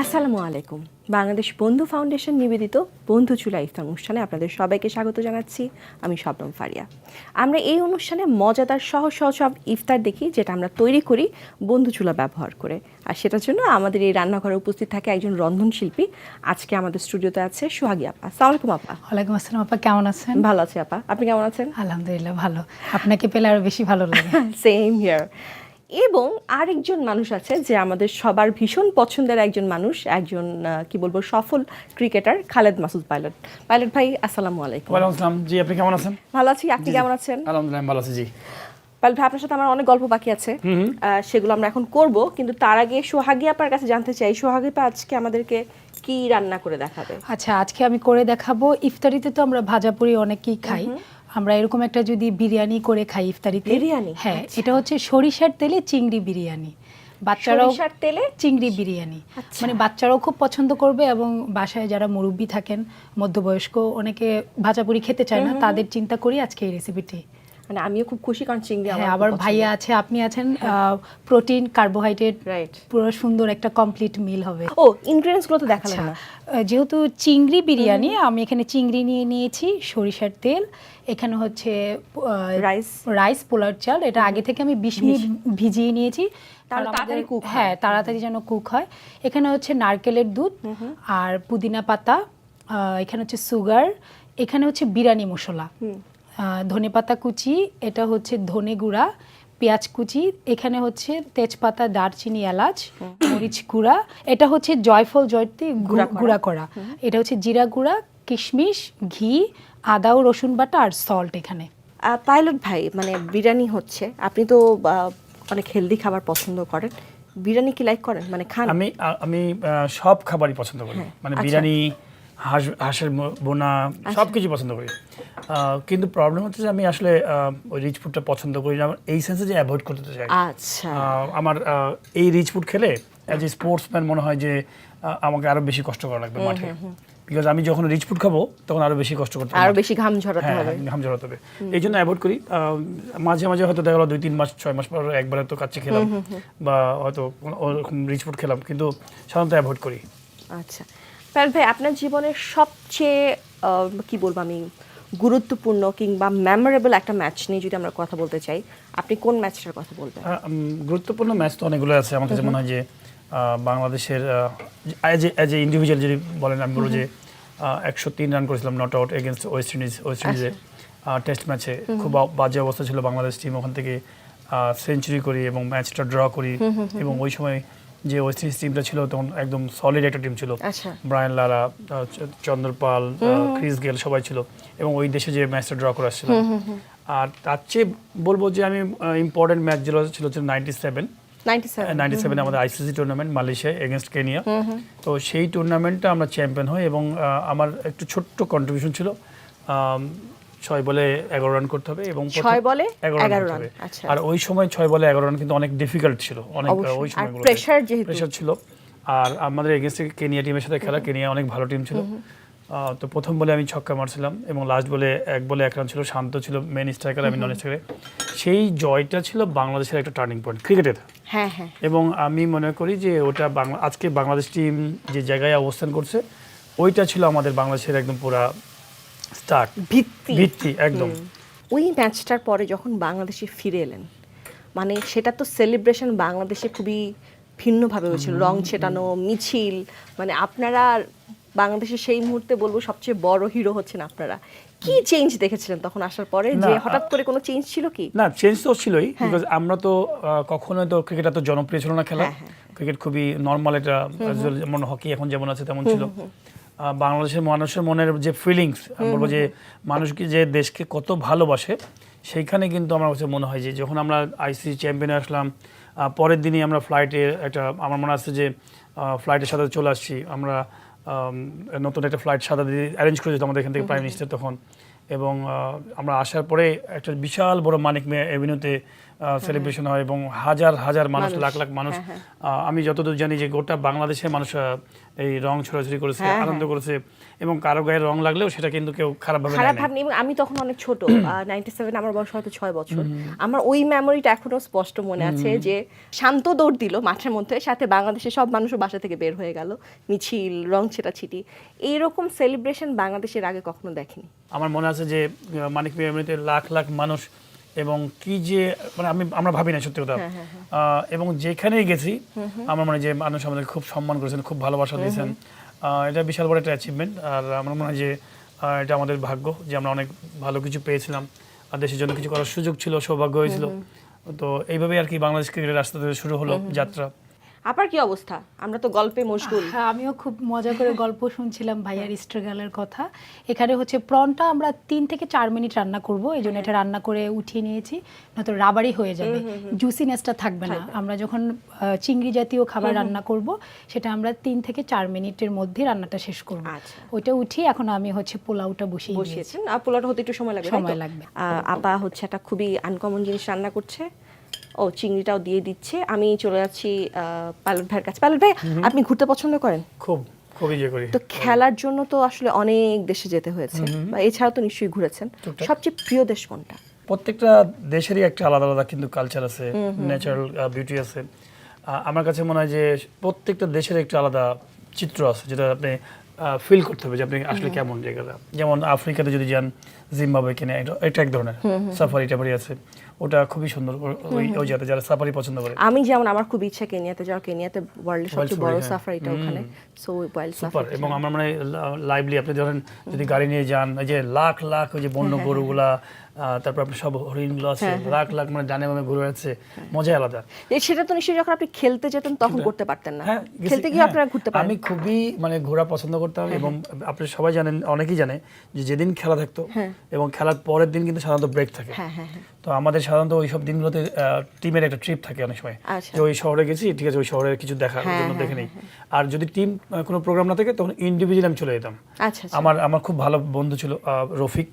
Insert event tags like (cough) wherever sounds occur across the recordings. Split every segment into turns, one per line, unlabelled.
আসসালামু আলাইকুম। বাংলাদেশ বন্ধু ফাউন্ডেশন নিবেদিত বন্ধু চুলা ইফতার অনুষ্ঠানে আপনাদের সবাইকে স্বাগত জানাচ্ছি। আমি শবনম ফারিয়া। আমরা এই অনুষ্ঠানে মজাদার সহজ সহজ সব ইফতার দেখি যেটা আমরা তৈরি করি বন্ধু চুলা ব্যবহার করে। আর সেটার জন্য আমাদের এই রান্নাঘরে উপস্থিত থাকে একজন রন্ধনশিল্পী আজকে আমাদের স্টুডিওতে আছে সোহাগী আপা। আসসালামু আলাইকুম আপা।
ওয়ালাইকুম আসসালাম আপা কেমন আছেন?
ভালো আছি আপা। আপনি কেমন আছেন?
আলহামদুলিল্লাহ ভালো। আপনাকে পেলে আরও বেশি ভালো লাগে। (laughs)
সেম হিয়ার এবং আরেকজন মানুষ আছে যে আমাদের সবার ভীষণ পছন্দের একজন মানুষ একজন কি বলব সফল cricketer Khaled Masud pilot. Pilot ভাই আসসালামু আলাইকুম।
ওয়ালাইকুম আসসালাম। জি আপনি কেমন আছেন?
ভালো আছি। আপনি কেমন আছেন?
আলহামদুলিল্লাহ ভালো আছি জি।
পাইলট ভাই আপনার সাথে আমার অনেক গল্প বাকি আছে। আহ, সেগুলো আমরা এখন করব কিন্তু তার আগে সোহাগী আপনার কাছে জানতে চাই। সোহাগী আপা আজকে আমাদেরকে কি রান্না করে দেখাবে?
আচ্ছা আজকে আমি করে দেখাবো। ইফতারিতে তো আমরা ভাজা ভাজাপুরি অনেকেই খাই। আমরা এরকম একটা যদি বিরিয়ানি করে খাই ইফতারিতে
বিরিয়ানি?
হ্যাঁ
আচ্ছা।
এটা হচ্ছে সরিষার তেলে চিংড়ি বিরিয়ানি বাচ্চারাও
সরিষার তেলে
চিংড়ি বিরিয়ানি
আচ্ছা।
মানে বাচ্চারাও খুব পছন্দ করবে এবং বাসায় যারা মুরব্বী থাকেন মধ্যবয়স্ক অনেকে ভাজাপুরি খেতে চায় না তাদের চিন্তা করি আজকে এই রেসিপিটি
মানে আমিও খুব খুশি কারণ চিংড়ি
হ্যাঁ আবার ভাইয়া আছে আপনি আছেন প্রোটিন কার্বোহাইড্রেট
রাইট
পুরো সুন্দর একটা কমপ্লিট মিল হবে।
ও ইনগ্রেডিয়েন্টসগুলো তো দেখালেন
আচ্ছা
না।
যেহেতু চিংড়ি বিরিয়ানি আমি এখানে চিংড়ি নিয়ে নিয়েছি সরিষার তেল এখানে হচ্ছে
Rice.
রাইস পোলার চাল এটা আগে থেকে আমি বিশ মিনিট ভিজিয়ে নিয়েছি।
তাড়াতাড়ি cook হয়।
তাড়াতাড়ি যেন কুক হয়। এখানে হচ্ছে নারকেলের দুধ আর পুদিনা পাতা এখানে হচ্ছে সুগার এখানে হচ্ছে বিরিয়ানি মশলা। ধনে পাতা কুচি এটা হচ্ছে ধনে গুঁড়া পেঁয়াজ কুচি এখানে হচ্ছে তেজপাতা দারচিনি এলাচ মরিচ গুঁড়া এটা হচ্ছে জয়ফল জয়তী
গুঁড়া করা।
গুঁড়া করা। এটা হচ্ছে জিরা গুঁড়া কিশমিশ ঘি আদা ও রসুন বাটা আর সল্ট এখানে।
আহ, পাইলট ভাই মানে বিরিয়ানি হচ্ছে আপনি তো আহ, অনেক হেলদি খাবার পছন্দ করেন। বিরিয়ানি কি লাইক করেন? মানে খান?
আমি আমি সব খাবারই পছন্দ করি। মানে
আচ্ছা।
বিরিয়ানি হাঁস হাঁসের বোনা সব কিছু পছন্দ করি। কিন্তু প্রবলেম হচ্ছে যে আমি আসলে ওই রিচ ফুডটা পছন্দ করি না। এই সেন্সে যে অ্যাভয়েড করতে চাই।
আচ্ছা।
আমার এই রিচ ফুড খেলে অ্যাজ এ স্পোর্টসম্যান মনে হয় যে আমাকে আরও বেশি কষ্ট করা লাগবে মাঠে। বিকজ আমি যখন রিচ ফুড খাব তখন আরও বেশি কষ্ট করতে
আরও বেশি ঘাম ঝরাতে
হ্যাঁ
হবে।
হ্যাঁ, ঘাম ঝরাতে হবে। এই জন্য অ্যাভয়েড করি। মাঝে মাঝে হয়তো দেখা গেলো দুই তিন মাস ছয় মাস পর একবার তো কাচ্চি খেলাম। বা হয়তো ওরকম রিচ ফুড খেলাম। কিন্তু সাধারণত অ্যাভয়েড করি।
আচ্ছা। পাইলট ভাই আপনার জীবনের সবচেয়ে কি বলব আমি গুরুত্বপূর্ণ কিংবা মেমোরেবল একটা ম্যাচ নিয়ে যদি আমরা কথা বলতে চাই আপনি কোন ম্যাচটার কথা বলবেন?
গুরুত্বপূর্ণ ম্যাচ তো অনেকগুলো আছে। আমার কাছে মনে হয় যে বাংলাদেশের as a as a individual যদি বলেন আমি বলব যে একশো তিন রান করেছিলাম not out against West Indies West ইন্ডিজে test ম্যাচে খুব বাজে অবস্থা ছিল বাংলাদেশ টিম ওখান থেকে সেঞ্চুরি করি এবং ম্যাচটা ড্র করি এবং ওই সময় যে ওয়েস্ট ইন্ডিজ টিমটা ছিল তখন একদম সলিড একটা টিম ছিল।
আচ্ছা।
Brian Lara Chandrapal Chris Gayle সবাই ছিল। এবং ওই দেশে যে ম্যাচটা ড্র করে আসছিল আর তার চেয়ে বলব যে আমি ইম্পর্টেন্ট ম্যাচ যেগুলো ছিল হচ্ছে নাইনটি সেভেন
নাইনটি সেভেন
আমাদের ICC tournament Malaysia against Kenya তো সেই টুর্নামেন্টটা আমরা চ্যাম্পিয়ন হই এবং আমার একটু ছোট্ট কন্ট্রিবিউশন ছিল। ছয় বলে এগারো রান করতে হবে এবং
ছয় বলে
এগারো
রান, আচ্ছা।
আর ওই সময় ছয় বলে এগারো রান কিন্তু অনেক ডিফিকাল্ট ছিল অনেক ওই সময়গুলো
pressure যেহেতু।
প্রেশার ছিল। আর আমাদের এগেনস্টে কেনিয়া টিমের সাথে খেলা কেনিয়া অনেক ভালো টিম ছিল। তো প্রথম বলে আমি ছক্কা মারছিলাম এবং লাস্ট বলে এক বলে এক রান ছিল শান্ত ছিল মেন স্ট্রাইকার আমি নন স্ট্রাইকারে সেই জয়টা ছিল বাংলাদেশের একটা টার্নিং পয়েন্ট ক্রিকেটের
হ্যাঁ হ্যাঁ।
এবং আমি মনে করি যে ওটা আজকে বাংলাদেশ টিম যে জায়গায় অবস্থান করছে ওইটা ছিল আমাদের বাংলাদেশের একদম পুরা স্টার্ট
ভিত্তি।
ভিত্তি একদম।
ওই ম্যাচটার পরে যখন বাংলাদেশে ফিরে এলেন মানে সেটা তো সেলিব্রেশন বাংলাদেশে খুবই ভিন্নভাবে হয়েছিল। রং ছেটানো মিছিল মানে আপনারা বাংলাদেশে সেই মুহূর্তে বলব সবচেয়ে বড় হিরো হচ্ছেন আপনারা। কি চেঞ্জ দেখেছিলেন তখন আসার পরে? যে হঠাৎ করে কোনো চেঞ্জ ছিল কি?
না চেঞ্জ তো ছিলই বিকজ আমরা তো কখনোই তো ক্রিকেট এত জনপ্রিয় ছিল না খেলা।
হ্যাঁ,
ক্রিকেট খুবই নর্মাল এটা যেমন হকি এখন যেমন আছে তেমন ছিল। বাংলাদেশের মানুষের মনের যে ফিলিংস বলব যে মানুষকে যে দেশকে কত ভালোবাসে সেইখানে কিন্তু আমার কাছে মনে হয় যে যখন আমরা আইসিসি চ্যাম্পিয়নে আসলাম পরের দিনই আমরা ফ্লাইটে একটা আমার মনে আছে যে ফ্লাইটের সাথে চলে আসছি। আমরা নতুন একটা ফ্লাইট সাদা দিয়ে অ্যারেঞ্জ করেছিলাম আমাদের এখান থেকে প্রাইম মিনিস্টার তখন। এবং আমরা আসার পরে একটা বিশাল বড় মানিক এভিনিউতে সেলিব্রেশন হয় এবং হাজার হাজার মানুষ লাখ লাখ মানুষ
হ্যাঁ, হ্যাঁ।
আমি যতদূর জানি যে গোটা বাংলাদেশের মানুষ এই রং ছড়াছড়ি করেছে
হ্যাঁ,
আনন্দ করেছে এবং কারও গায়ে রং লাগলেও সেটা কিন্তু কেউ
খারাপ
নেয় না।
ভাবনি এবং আমি তখন অনেক ছোট নাইনটি সেভেন আমার বয়স হয়তো ছয় বছর। আমার ওই মেমোরিটা এখনও স্পষ্ট মনে আছে যে শান্ত দৌড় দিল মাঠের মধ্যে সাথে বাংলাদেশের সব মানুষও বাসা থেকে বের হয়ে গেল মিছিল রং ছেটাছিটি। এইরকম সেলিব্রেশন বাংলাদেশের আগে কখনো দেখেনি?
আমার মনে আছে যে মানিক মিয়া লাখ লাখ মানুষ এবং কি যে মানে আমি আমরা ভাবি না সত্যি কথা।
হ্যাঁ,
আহ, এবং যেখানেই গেছি আমার মনে হয় যে মানুষ আমাদের খুব সম্মান করেছেন খুব ভালোবাসা দিয়েছেন এটা বিশাল বড় একটা অ্যাচিভমেন্ট আর আমার মনে হয় যে এটা আমাদের ভাগ্য যে আমরা অনেক ভালো কিছু পেয়েছিলাম আর দেশের জন্য কিছু করার সুযোগ ছিল সৌভাগ্য হয়েছিল। তো এইভাবেই আর কি বাংলাদেশ ক্রিকেটের রাস্তা থেকে শুরু হলো যাত্রা।
আপার কি অবস্থা? আমরা তো গল্পে মশগুল।
হ্যাঁ আমিও খুব মজা করে গল্প শুনছিলাম ভাইয়ার স্ট্রাগলের কথা। এখানে হচ্ছে প্রনটা আমরা তিন থেকে চার মিনিট রান্না করব এই জন্য এটা রান্না করে উঠিয়ে নিয়েছি নয়তো রাবারই হয়ে যাবে। জুসিনেসটা থাকবে না। আমরা যখন চিংড়ি জাতীয় খাবার রান্না করব সেটা আমরা তিন থেকে চার মিনিটের মধ্যে রান্নাটা শেষ করব।
আচ্ছা।
ওইটা উঠিয়ে এখন আমি হচ্ছে পোলাওটা বসিয়ে
বসিয়েছেন। আর পোলাওটা হতে একটু সময় লাগবে
সময় লাগবে।
আপা হচ্ছে একটা খুবই আনকমন জিনিস রান্না করছে। ও চিংড়িটাও দিয়ে দিচ্ছে। আমি চলে যাচ্ছি পাইলট ভাইয়ের কাছে। পাইলট ভাই আপনি ঘুরতে পছন্দ করেন?
খুব খুব ইয়ে করি।
তো খেলার জন্য তো আসলে অনেক দেশে যেতে হয়েছে। বা এছাড়াও তো নিশ্চয়ই ঘুরেছেন। সবচেয়ে প্রিয় দেশ কোনটা?
প্রত্যেকটা দেশেরই একটা আলাদা আলাদা কিন্তু কালচার আছে। ন্যাচারাল বিউটি আছে। আমার কাছে মনে হয় যে প্রত্যেকটা দেশের একটা আলাদা চিত্র আছে যেটা আপনি ফিল করতে হবে যে আপনি আসলে কেমন জায়গাটা। যেমন আফ্রিকাতে যদি যান জিম্বাবুয়ে কিনে এটা এক ধরনের সাফারি টাফারি আছে। ওটা খুবই সুন্দর ওই ওই জায়গাতে যারা সাফারি পছন্দ করে।
আমি যেমন আমার খুব ইচ্ছা কেনিয়াতে যাওয়ার কেনিয়াতে ওয়ার্ল্ডের সবচেয়ে বড়
safari, হ্যাঁ।
সাফারিটা ওখানে। সো ওয়াইল্ড সাফারি
এবং আমার মানে লাইভলি আপনি ধরেন যদি গাড়ি নিয়ে যান এই যে লাখ লাখ ওই যে বন্য গরুগুলা তারপর সব হরিণগুলো আছে লাখ লাখ মানে ডানে বামে ঘুরে যাচ্ছে
হ্যাঁ।
আলাদা।
সেটা তো নিশ্চয়ই যখন আপনি খেলতে যেতেন তখন করতে পারতেন না।
হ্যাঁ
খেলতে গিয়ে
হ্যাঁ,
আপনারা ঘুরতে পারেন।
আমি খুবই মানে ঘোরা পছন্দ করতাম এবং আপনি সবাই জানেন অনেকেই জানে যে যেদিন খেলা থাকতো এবং খেলার পরের দিন কিন্তু সাধারণত ব্রেক থাকে।
হ্যাঁ হ্যাঁ হ্যাঁ।
তো আমাদের সাধারণত ওই সব দিনগুলোতে টিমের একটা ট্রিপ থাকে অনেক সময়।
আচ্ছা।
যে ওই শহরে গেছি ঠিক আছে ওই শহরের কিছু দেখার
হ্যাঁ,
জন্য
হ্যাঁ,
দেখে নেই। আর যদি টিম কোনো প্রোগ্রাম না থাকে তখন ইন্ডিভিজুয়াল আমি চলে যেতাম।
আচ্ছা আচ্ছা।
আমার আমার খুব ভালো বন্ধু ছিল রফিক।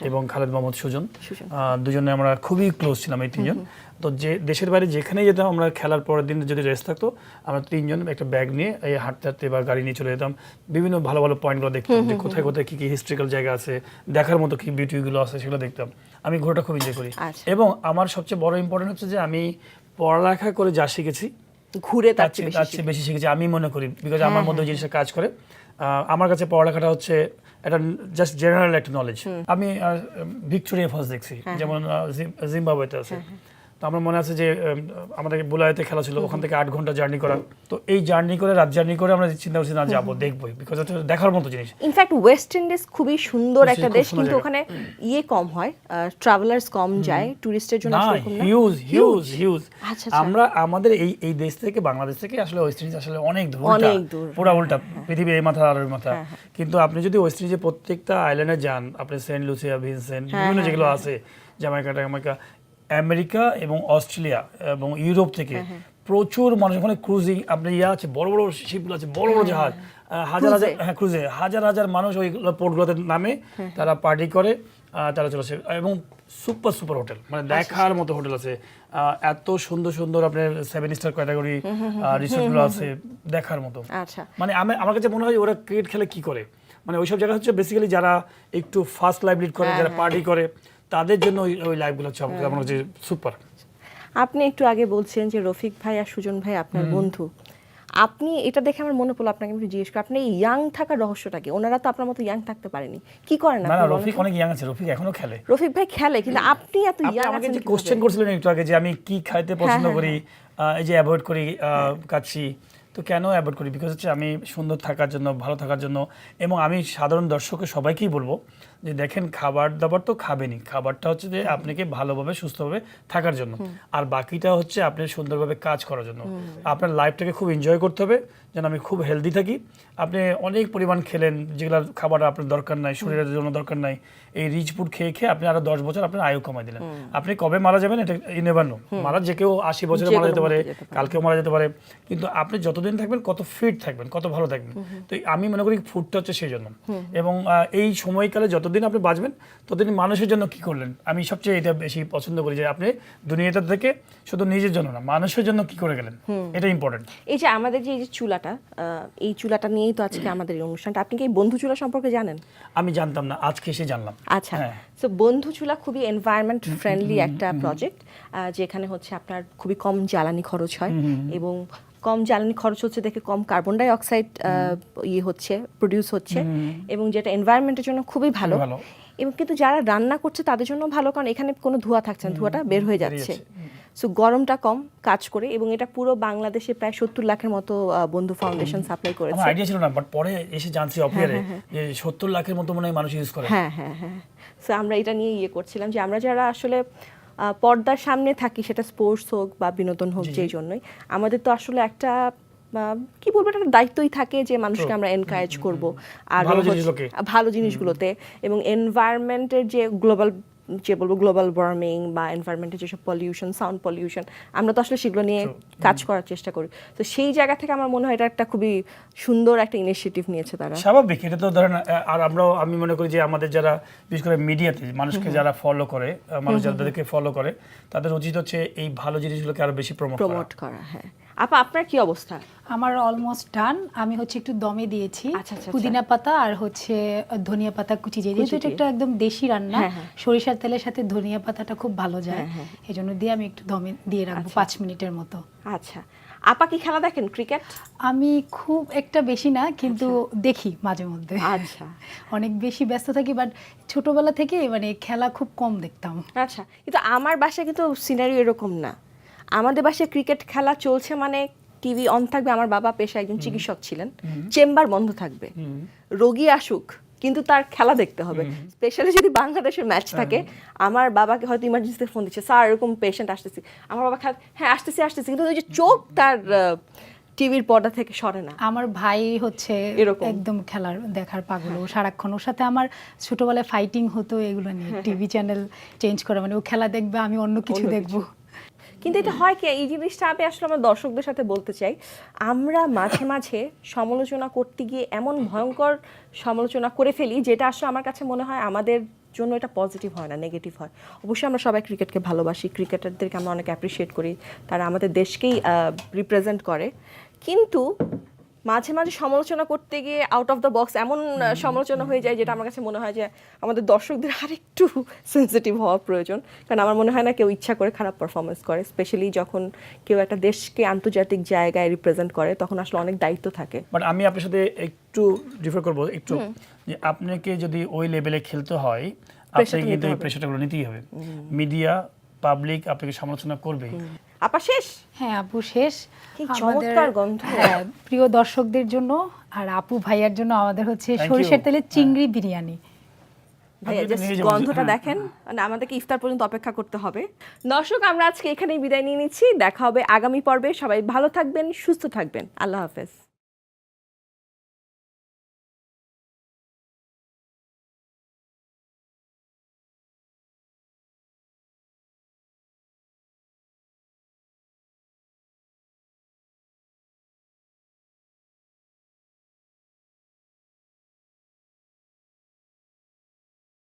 এবং খালেদ মোহাম্মদ সুজন।
সুজন।
দুজনে আমরা খুবই ক্লোজ ছিলাম এই তিনজন। তো যে দেশের বাইরে যেখানেই যেতাম আমরা খেলার পরের দিন যদি রেস্ট থাকতো আমরা তিনজন একটা ব্যাগ নিয়ে এই হাঁটতে হাঁটতে বা গাড়ি নিয়ে চলে যেতাম। বিভিন্ন ভালো ভালো পয়েন্টগুলো দেখতাম যে কোথায় কোথায় কি কি হিস্ট্রিক্যাল জায়গা আছে দেখার মতো কি বিউটিগুলো আছে সেগুলো দেখতাম। আমি ঘোরাটা খুব এনজয় করি।
আচ্ছা।
এবং আমার সবচেয়ে বড় ইম্পর্টেন্ট হচ্ছে যে আমি পড়ালেখা করে যা শিখেছি
ঘুরে তার চেয়ে বেশি
চেয়ে বেশি শিখেছি। আমি মনে করি বিকজ আমার মধ্যে জিনিসটা কাজ করে আহ, আমার কাছে পড়ালেখাটা হচ্ছে এটা জাস্ট জেনারেল একটা নলেজ আমি ভিক্টোরিয়া ফলস দেখছি যেমন আহ, জিম- জিম্বাবুয়েতে আছে। তো আমার মনে আছে যে আমাদের বুলাইতে খেলা ছিল ওখান থেকে আট ঘণ্টা জার্নি করা তো এই জার্নি করে রাত জার্নি করে আমরা চিন্তা করছি না যাব দেখবোই বিকজ এটা দেখার মতো জিনিস।
ইনফ্যাক্ট ওয়েস্ট ইন্ডিজ খুবই সুন্দর একটা দেশ কিন্তু ওখানে ইয়ে কম হয় ট্রাভেলার্স কম যায় টুরিস্টের জন্য
না? Huge huge huge. আমরা আমাদের এই এই দেশ থেকে বাংলাদেশ থেকে আসলে ওয়েস্ট ইন্ডিজ আসলে অনেক দূর
অনেক দূর, হ্যাঁ,
পুরা উল্টা পৃথিবীর এই মাথা আর ওই মাথা কিন্তু আপনি যদি ওয়েস্ট ইন্ডিজের প্রত্যেকটা আইল্যান্ডে যান আপনি সেন্ট লুসিয়া ভিনসেন্ট
হ্যাঁ,
বিভিন্ন যেগুলো আছে জামাইকা টামাইকা আমেরিকা এবং অস্ট্রেলিয়া এবং ইউরোপ থেকে
হ্যাঁ,
প্রচুর মানুষ ওখানে ক্রুজিং আপনি ইয়ে আছে বড় বড় শিপগুলো আছে বড় বড় জাহাজ। হাজার হাজার হ্যাঁ ক্রুজে হাজার হাজার মানুষ ওই পোর্টগুলোতে নামে
হ্যাঁ,
তারা পার্টি করে তারা চলেছে এবং সুপার সুপার হোটেল মানে
আচ্ছা,
দেখার মতো হোটেল আছে। এত সুন্দর সুন্দর আপনার সেভেন স্টার ক্যাটাগরি রিসোর্টগুলো আছে দেখার মতো।
আচ্ছা।
মানে আমি আমার কাছে মনে হয় ওরা ক্রিকেট খেলে কি করে? মানে ওইসব জায়গা হচ্ছে বেসিক্যালি যারা একটু ফার্স্ট লাইভ লিড করে
হ্যাঁ,
যারা পার্টি করে। তাদের জন্য ওই ওই লাইভগুলো হচ্ছে আমার কাছে সুপার
আপনি একটু আগে বলছেন যে রফিক ভাই আর সুজন ভাই আপনার বন্ধু। আপনি এটা দেখে আমার মনে পড়ল আপনাকে একটু জিজ্ঞেস করি আপনি ইয়াং থাকার রহস্যটা কি? ওনারা তো আপনার মতো ইয়াং থাকতে পারেনি। কি করেন
না না রফিক অনেক ইয়াং আছে রফিক এখনও খেলে।
রফিক ভাই খেলে কিন্তু আপনি এত ইয়াং
আমাকে
আছেন
যে
কীভাবে?
কোশ্চেন করছিলেন একটু আগে যে আমি কি খাইতে পছন্দ
হ্যাঁ,
করি আহ, এই যে অ্যাভয়েড করি কাচ্ছি তো কেন অ্যাভয়েড করি? বিকজ হচ্ছে আমি সুন্দর থাকার জন্য ভালো থাকার জন্য এবং আমি সাধারণ দর্শককে সবাইকেই বলব যে দেখেন খাবার দাবার তো খাবেনই। খাবারটা হচ্ছে যে আপনাকে ভালোভাবে সুস্থভাবে থাকার জন্য। আর বাকিটা হচ্ছে আপনি সুন্দরভাবে কাজ করার জন্য। আপনার লাইফটাকে খুব এনজয় করতে হবে। যেন আমি খুব হেলদি থাকি। আপনি অনেক পরিমাণ খেলেন যেগুলো খাবার আপনার দরকার নাই শরীরের জন্য দরকার নাই। এই রিচ ফুড খেয়ে খেয়ে আপনি আরও দশ বছর আপনার আয়ু কমাই দিলেন। আপনি কবে মারা যাবেন এটা নেবার মারা যে কেউ আশি বছরে মারা যেতে পারে। কালকেও মারা যেতে পারে। কিন্তু আপনি যতদিন থাকবেন কত ফিট থাকবেন কত ভালো থাকবেন। তো আমি মনে করি ফুডটা হচ্ছে সেই জন্য। এবং এই সময়কালে যতদিন আপনি বাঁচবেন ততদিন মানুষের জন্য কি করলেন? আমি সবচেয়ে এটা বেশি পছন্দ করি যে আপনি দুনিয়াটা থেকে শুধু নিজের জন্য না মানুষের জন্য কি করে গেলেন? এটা ইম্পর্টেন্ট
এই যে আমাদের যে এই যে চুলাটা আহ, এই চুলাটা নিয়েই তো আজকে আমাদের এই অনুষ্ঠানটা। আপনি কি এই বন্ধু চুলা সম্পর্কে জানেন?
আমি জানতাম না আজকে এসে জানলাম।
আচ্ছা
হ্যাঁ।
তো বন্ধু চুলা খুবই এনভায়রনমেন্ট ফ্রেন্ডলি একটা প্রজেক্ট যেখানে হচ্ছে আপনার খুবই কম জ্বালানি খরচ হয় এবং কম জ্বালানি খরচ হচ্ছে দেখে কম কার্বন ডাই অক্সাইড ইয়ে হচ্ছে প্রডিউস হচ্ছে এবং যেটা এনভায়রনমেন্টের জন্য খুবই ভালো।
ভালো।
এবং কিন্তু যারা রান্না করছে তাদের জন্য ভালো কারণ এখানে কোনো ধোঁয়া থাকছে না ধোঁয়াটা বের হয়ে যাচ্ছে। সো গরমটা কম কাজ করে এবং এটা পুরো বাংলাদেশে প্রায় সত্তর লাখের মতো বন্ধু ফাউন্ডেশন সাপ্লাই
আমার
করেছে।
আইডিয়া ছিল না বাট পরে এসে জানছি অফিয়ারে যে সত্তর লাখের মতো মনে হয় মানুষ ইউজ করে।
হ্যাঁ হ্যাঁ হ্যাঁ। সো আমরা এটা নিয়ে ইয়ে করছিলাম যে আমরা যারা আসলে পর্দার সামনে থাকি সেটা স্পোর্টস হোক বা বিনোদন হোক যেই জন্যই আমাদের তো আসলে একটা কি বলব একটা দায়িত্বই থাকে যে মানুষকে আমরা এনকারেজ করব আর।
ভালো
জিনিসগুলোতে। এবং এনভায়রনমেন্টের যে গ্লোবাল যে বলব গ্লোবাল ওয়ার্মিং বা এনভায়রনমেন্টের যেসব পলিউশন সাউন্ড পলিউশন আমরা তো আসলে সেগুলো নিয়ে কাজ করার চেষ্টা করি। তো সেই জায়গা থেকে আমার মনে হয় এটা একটা খুবই সুন্দর একটা ইনিশিয়েটিভ নিয়েছে তারা।
স্বাভাবিক এটা তো ধরেন আর আমরাও আমি মনে করি যে আমাদের যারা বিশেষ করে মিডিয়াতে মানুষকে যারা ফলো করে মানুষ যাদেরকে ফলো করে তাদের উচিত হচ্ছে এই ভালো জিনিসগুলোকে আরও বেশি প্রমোট করা।
প্রমোট করা হ্যাঁ। আপা আপনার কি অবস্থা?
আমার অলমোস্ট ডান আমি হচ্ছে একটু দমে দিয়েছি।
আচ্ছা, আচ্ছা,
পুদিনা পাতা আর হচ্ছে ধনিয়া পাতা কুচি যেহেতু এটা একটা একদম দেশি রান্না
হ্যাঁ, হ্যাঁ।
সরিষার তেলের সাথে ধনিয়া পাতাটা খুব ভালো যায়।
হ্যাঁ, হ্যাঁ।
এই জন্য দিয়ে আমি একটু দমে দিয়ে রাখব পাঁচ মিনিটের মতো।
আচ্ছা। আপা কি খেলা দেখেন ক্রিকেট?
আমি খুব একটা বেশি না কিন্তু দেখি মাঝে মধ্যে।
আচ্ছা।
অনেক বেশি ব্যস্ত থাকি বাট ছোটবেলা থেকে মানে খেলা খুব কম দেখতাম।
আচ্ছা। কিন্তু আমার বাসায় কিন্তু সিনারি এরকম না। আমাদের বাসায় ক্রিকেট খেলা চলছে মানে টিভি অন থাকবে আমার বাবা পেশা একজন চিকিৎসক ছিলেন। চেম্বার বন্ধ থাকবে। রোগী আসুক কিন্তু তার খেলা দেখতে হবে। স্পেশালি যদি বাংলাদেশের ম্যাচ থাকে আমার বাবাকে হয়তো ইমার্জেন্সিতে ফোন দিচ্ছে স্যার এরকম পেশেন্ট আসতেছি। আমার বাবা খেলা হ্যাঁ আসতেছি আসতেছি। কিন্তু ওই যে চোখ তার টিভির পর্দা থেকে সরে না।
আমার ভাই হচ্ছে
এরকম।
একদম খেলার দেখার পাগল। ও সারাক্ষণ ওর সাথে আমার ছোটবেলায় ফাইটিং হতো এগুলো নিয়ে। টিভি চ্যানেল চেঞ্জ করে মানে ও খেলা দেখবে আমি অন্য কিছু। দেখব।
কিন্তু এটা হয় কি, এই জিনিসটা আমি আসলে আমার দর্শকদের সাথে বলতে চাই। আমরা মাঝে মাঝে সমালোচনা করতে গিয়ে এমন ভয়ঙ্কর সমালোচনা করে ফেলি, যেটা আসলে আমার কাছে মনে হয় আমাদের জন্য এটা পজিটিভ হয় না নেগেটিভ হয়। অবশ্যই আমরা সবাই ক্রিকেটকে ভালোবাসি ক্রিকেটারদেরকে আমরা অনেক অ্যাপ্রিসিয়েট করি, তারা আমাদের দেশকেই রিপ্রেজেন্ট করে। কিন্তু মাঝে মাঝে সমালোচনা করতে গিয়ে আউট অফ দ্য বক্স এমন সমালোচনা হয়ে যায় যেটা আমার কাছে মনে হয় যে আমাদের দর্শকদের (laughs) আরেকটু সেন্সিটিভ হওয়া প্রয়োজন। কারণ আমার মনে হয় না কেউ ইচ্ছা করে খারাপ পারফরমেন্স করে স্পেশালি যখন কেউ একটা দেশকে আন্তর্জাতিক জায়গায় রিপ্রেজেন্ট করে তখন আসলে অনেক দায়িত্ব থাকে।
বাট আমি আপনার সাথে একটু ডিফার করব একটু যে আপনাকে যদি ওই লেভেলে খেলতে হয় আপনাকে কিন্তু
নিতে
এই
হবে।
প্রেশারটাগুলো নিতেই হবে। মিডিয়া পাবলিক আপনাকে সমালোচনা করবে।
আপা শেষ?
হ্যাঁ আপু শেষ।
চমৎকার গন্ধ।
হ্যাঁ প্রিয় দর্শকদের জন্য আর আপু ভাইয়ার জন্য আমাদের হচ্ছে সরিষার তেলের চিংড়ি বিরিয়ানি।
গন্ধটা
হ্যাঁ।
দেখেন। মানে আমাদেরকে ইফতার পর্যন্ত অপেক্ষা করতে হবে। দর্শক আমরা আজকে এখানেই বিদায় নিয়ে নিচ্ছি। দেখা হবে আগামী পর্বে। সবাই ভালো থাকবেন সুস্থ থাকবেন। আল্লাহ হাফেজ।